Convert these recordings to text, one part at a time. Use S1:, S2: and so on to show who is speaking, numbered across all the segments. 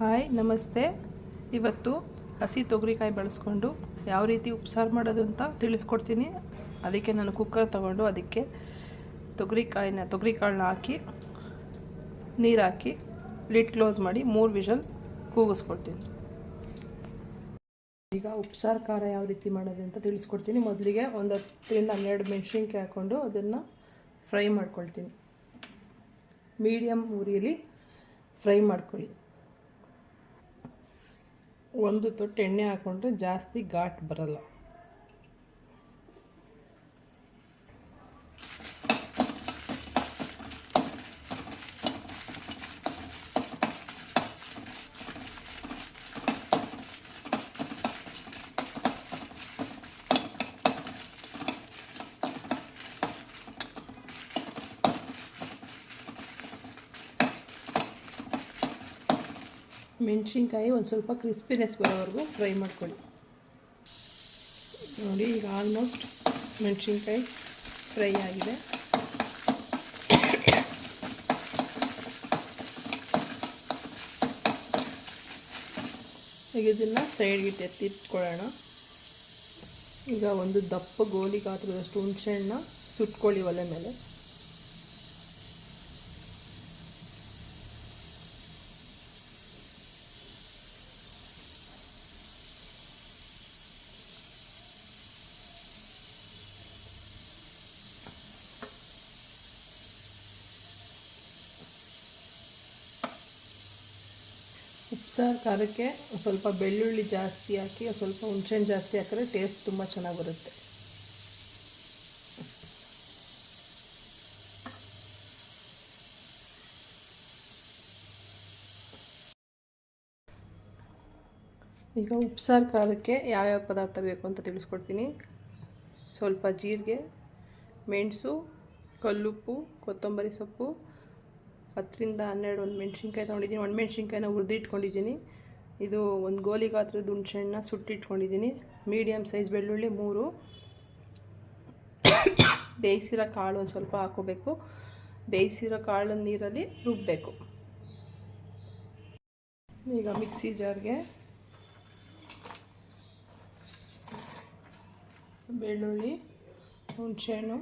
S1: Hi, ನಮಸ್ತೆ. ಇವತ್ತು ಹಸಿ ತೊಗರಿಕಾಯಿ ಬಳಸ್ಕೊಂಡು ಯಾವ ರೀತಿ ಉಪ್ಸಾರು ಮಾಡೋದು ಅಂತ ತಿಳಿಸ್ಕೊಡ್ತೀನಿ. ಅದಕ್ಕೆ ನಾನು ಕುಕ್ಕರ್ ತಗೊಂಡು ಅದಕ್ಕೆ ತೊಗರಿಕಾಯಿನ, ತೊಗರಿಕಾಳನ್ನ ಹಾಕಿ, ನೀರು ಹಾಕಿ ಲಿಡ್ ಕ್ಲೋಸ್ ಮಾಡಿ ಮೂರು ವಿಷಲ್ ಕೂಗಿಸ್ಕೊಡ್ತೀನಿ. ಈಗ ಉಪ್ಸಾರು ಖಾರ ಯಾವ ರೀತಿ ಮಾಡೋದು ಅಂತ ತಿಳಿಸ್ಕೊಡ್ತೀನಿ. ಮೊದಲಿಗೆ ಒಂದು ಹತ್ತರಿಂದ ಹನ್ನೆರಡು ಮೆಣಸಿನ್ಕಾಯಿ ಹಾಕ್ಕೊಂಡು ಅದನ್ನು ಫ್ರೈ ಮಾಡ್ಕೊಳ್ತೀನಿ. ಮೀಡಿಯಮ್ ಉರಿಯಲ್ಲಿ ಫ್ರೈ ಮಾಡ್ಕೊಳ್ಳಿ. ಒಂದು ತೊಟ್ಟು ಎಣ್ಣೆ ಹಾಕ್ಕೊಂಡ್ರೆ ಜಾಸ್ತಿ ಘಾಟ್ ಬರಲ್ಲ. ಮೆಣಸಿನ್ಕಾಯಿ ಒಂದು ಸ್ವಲ್ಪ ಕ್ರಿಸ್ಪಿನೆಸ್ ಬರೋವರೆಗೂ ಫ್ರೈ ಮಾಡ್ಕೊಳ್ಳಿ. ನೋಡಿ, ಈಗ ಆಲ್ಮೋಸ್ಟ್ ಮೆಣಸಿನ್ಕಾಯಿ ಫ್ರೈ ಆಗಿದೆ. ಈಗ ಇದನ್ನು ಸೈಡ್ಗೆ ಎತ್ತಿಟ್ಕೊಳ್ಳೋಣ ಈಗ ಒಂದು ದಪ್ಪ ಗೋಲಿ ಗಾತ್ರದಷ್ಟು ಹುಣಸೆಹಣ್ಣ ಸುಟ್ಕೊಳ್ಳಿ ಒಲೆ ಮೇಲೆ. ಉಪ್ಸಾರು ಖಾರಕ್ಕೆ ಸ್ವಲ್ಪ ಬೆಳ್ಳುಳ್ಳಿ ಜಾಸ್ತಿ ಹಾಕಿ ಸ್ವಲ್ಪ ಹುಣಸೆಹಣ್ಣು ಜಾಸ್ತಿ ಹಾಕಿದ್ರೆ ಟೇಸ್ಟ್ ತುಂಬ ಚೆನ್ನಾಗಿ ಬರುತ್ತೆ ಈಗ ಉಪ್ಸಾರು, ಖಾರಕ್ಕೆ ಯಾವ್ಯಾವ ಪದಾರ್ಥ ಬೇಕು ಅಂತ ತಿಳಿಸ್ಕೊಡ್ತೀನಿ. ಸ್ವಲ್ಪ ಜೀರಿಗೆ, ಮೆಣಸು, ಕಲ್ಲುಪ್ಪು, ಕೊತ್ತಂಬರಿ ಸೊಪ್ಪು ಹತ್ತರಿಂದ ಹನ್ನೆರಡು ಒಂದು ಮೆಣಸಿನ್ಕಾಯಿ ತೊಗೊಂಡಿದ್ದೀನಿ. ಒಂದು ಮೆಣಸಿನ್ಕಾಯಿನ ಹುರಿದಿಟ್ಕೊಂಡಿದ್ದೀನಿ ಇದು ಒಂದು ಗೋಲಿ ಗಾತ್ರದ ಹುಣ್ಸೆಹಣ್ಣ ಸುಟ್ಟಿಟ್ಕೊಂಡಿದ್ದೀನಿ ಮೀಡಿಯಮ್ ಸೈಜ್ ಬೆಳ್ಳುಳ್ಳಿ ಮೂರು. ಬೇಯಿಸಿರೋ ಕಾಳು ಒಂದು ಸ್ವಲ್ಪ ಹಾಕೋಬೇಕು. ಬೇಯಿಸಿರೋ ಕಾಳು ನೀರಲ್ಲಿ ರುಬ್ಬಬೇಕು ಈಗ ಮಿಕ್ಸಿ ಜಾರ್ಗೆ ಬೆಳ್ಳುಳ್ಳಿ, ಹುಣಸೆಹಣ್ಣು,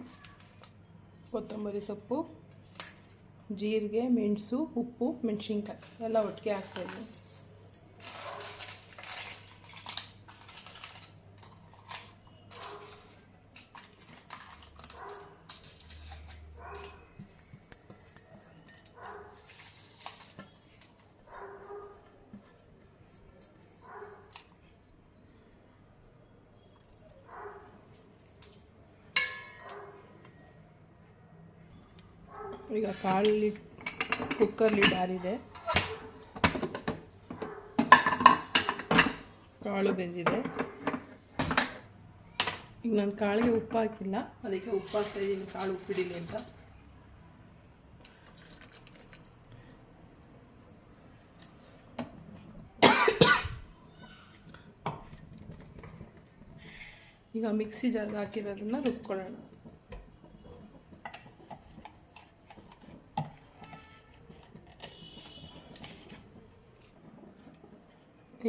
S1: ಕೊತ್ತಂಬರಿ ಸೊಪ್ಪು ಜೀರಿಗೆ ಮೆಣಸು ಉಪ್ಪು ಮೆಣಸಿನ್ಕಾಯಿ ಎಲ್ಲ ಒಟ್ಟಿಗೆ ಹಾಕ್ತಾಯಿದ್ದೀನಿ ಈಗ ಕಾಳಲ್ಲಿ ಕುಕ್ಕರ್ಲಿ ಬಾರಿದೆ. ಕಾಳು ಬೆಂದಿದೆ. ಈಗ ನಾನು ಕಾಳಿಗೆ ಉಪ್ಪು ಹಾಕಿಲ್ಲ. ಅದಕ್ಕೆ ಉಪ್ಪು ಹಾಕ್ತಾ ಇದ್ದೀನಿ. ಕಾಳು ಉಪ್ಪಿಡಿಲಿ ಅಂತ. ಈಗ ಮಿಕ್ಸಿ ಜಾರ್ಗೆ ಹಾಕಿರೋದನ್ನ ರುಬ್ಕೊಳ್ಳೋಣ.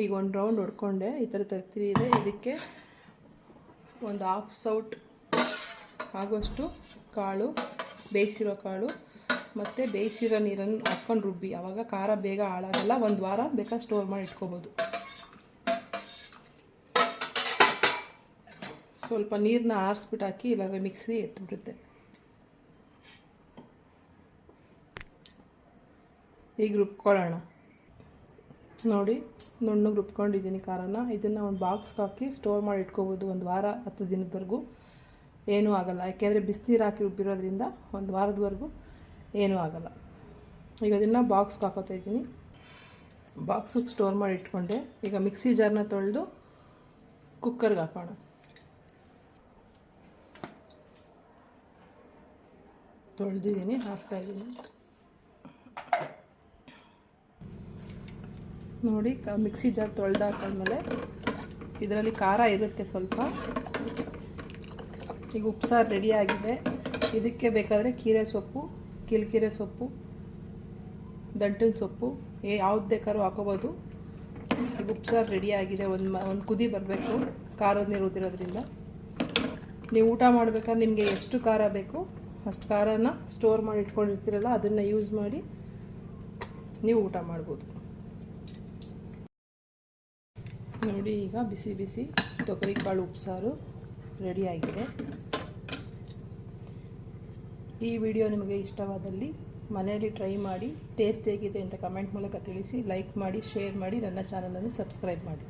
S1: ಈಗ ಒಂದು ರೌಂಡ್ ಹೊಡ್ಕೊಂಡೆ. ಈ ಥರ ತರ್ತಿರಿ ಇದೆ. ಇದಕ್ಕೆ ಒಂದು ಹಾಫ್ ಸೌಟ್ ಆಗೋಷ್ಟು ಕಾಳು, ಬೇಯಿಸಿರೋ ಕಾಳು ಮತ್ತು ಬೇಯಿಸಿರೋ ನೀರನ್ನು ಹಾಕ್ಕೊಂಡು ರುಬ್ಬಿ. ಆವಾಗ ಖಾರ ಬೇಗ ಹಾಳಾಗಲ್ಲ. ಒಂದು ವಾರ ಬೇಕಾ ಸ್ಟೋರ್ ಮಾಡಿ ಇಟ್ಕೋಬೋದು. ಸ್ವಲ್ಪ ನೀರನ್ನ ಆರಿಸ್ಬಿಟ್ಟು ಹಾಕಿ ಇಲ್ಲಾಂದರೆ ಮಿಕ್ಸಿ ಎತ್ತಿಬಿಡುತ್ತೆ ಈಗ ರುಬ್ಕೊಳ್ಳೋಣ. ನೋಡಿ ನುಣ್ಣಗೆ ರುಬ್ಕೊಂಡಿದ್ದೀನಿ ಖಾರನ. ಇದನ್ನು ಒಂದು ಬಾಕ್ಸ್ಗೆ ಹಾಕಿ ಸ್ಟೋರ್ ಮಾಡಿ ಇಟ್ಕೋಬೋದು ಒಂದು ವಾರ, ಹತ್ತು ದಿನದವರೆಗೂ. ಏನೂ ಆಗಲ್ಲ. ಯಾಕೆಂದರೆ ಬಿಸಿನೀರು ಹಾಕಿ ರುಬ್ಬಿರೋದ್ರಿಂದ ಒಂದು ವಾರದವರೆಗೂ ಏನೂ ಆಗಲ್ಲ. ಈಗ ಅದನ್ನು ಬಾಕ್ಸ್ಗೆ ಹಾಕೋತಾ ಇದ್ದೀನಿ. ಬಾಕ್ಸಿಗೆ ಸ್ಟೋರ್ ಮಾಡಿ ಇಟ್ಕೊಂಡೆ. ಈಗ ಮಿಕ್ಸಿ ಜಾರ್ನ ತೊಳೆದು ಕುಕ್ಕರ್ಗೆ ಹಾಕೋಣ. ತೊಳೆದಿದ್ದೀನಿ ಹಾಕ್ತಾಯಿದ್ದೀನಿ ನೋಡಿ ಮಿಕ್ಸಿ ಜಾರ್ ತೊಳೆದು ಹಾಕಾದ್ಮೇಲೆ ಇದರಲ್ಲಿ ಖಾರ ಇರುತ್ತೆ ಸ್ವಲ್ಪ. ಈಗ ಉಪ್ಸಾರು ರೆಡಿಯಾಗಿದೆ ಇದಕ್ಕೆ ಬೇಕಾದರೆ ಕೀರೆ ಸೊಪ್ಪು, ಕಿಲ್ಕಿರೆ ಸೊಪ್ಪು, ದಂಟಿನ ಸೊಪ್ಪು, ಏ, ಯಾವ್ದು ಬೇಕಾದ್ರೂ ಹಾಕೋಬೋದು. ಈಗ ಉಪ್ಸಾರು ರೆಡಿಯಾಗಿದೆ ಒಂದು ಮ, ಒಂದು ಕುದಿ ಬರಬೇಕು, ಖಾರದ ನೀರು ಉದಿರೋದ್ರಿಂದ ನೀವು ಊಟ ಮಾಡಬೇಕಾದ್ರೆ ನಿಮಗೆ ಎಷ್ಟು ಖಾರ ಬೇಕು, ಅಷ್ಟು ಖಾರನ ಸ್ಟೋರ್ ಮಾಡಿ ಇಟ್ಕೊಂಡಿರ್ತೀರಲ್ಲ, ಅದನ್ನು ಯೂಸ್ ಮಾಡಿ ನೀವು ಊಟ ಮಾಡ್ಬೋದು. ನೋಡಿ, ಈಗ ಬಿಸಿ ಬಿಸಿ ತೊಗರಿಕಾಳು ಉಪ್ಸಾರು ರೆಡಿಯಾಗಿದೆ ಈ ವಿಡಿಯೋ ನಿಮಗೆ ಇಷ್ಟವಾದಲ್ಲಿ ಮನೆಯಲ್ಲಿ ಟ್ರೈ ಮಾಡಿ ಟೇಸ್ಟ್ ಹೇಗಿದೆ ಅಂತ ಕಮೆಂಟ್ ಮೂಲಕ ತಿಳಿಸಿ ಲೈಕ್ ಮಾಡಿ ಶೇರ್ ಮಾಡಿ, ನನ್ನ ಚಾನಲನ್ನು ಸಬ್ಸ್ಕ್ರೈಬ್ ಮಾಡಿ.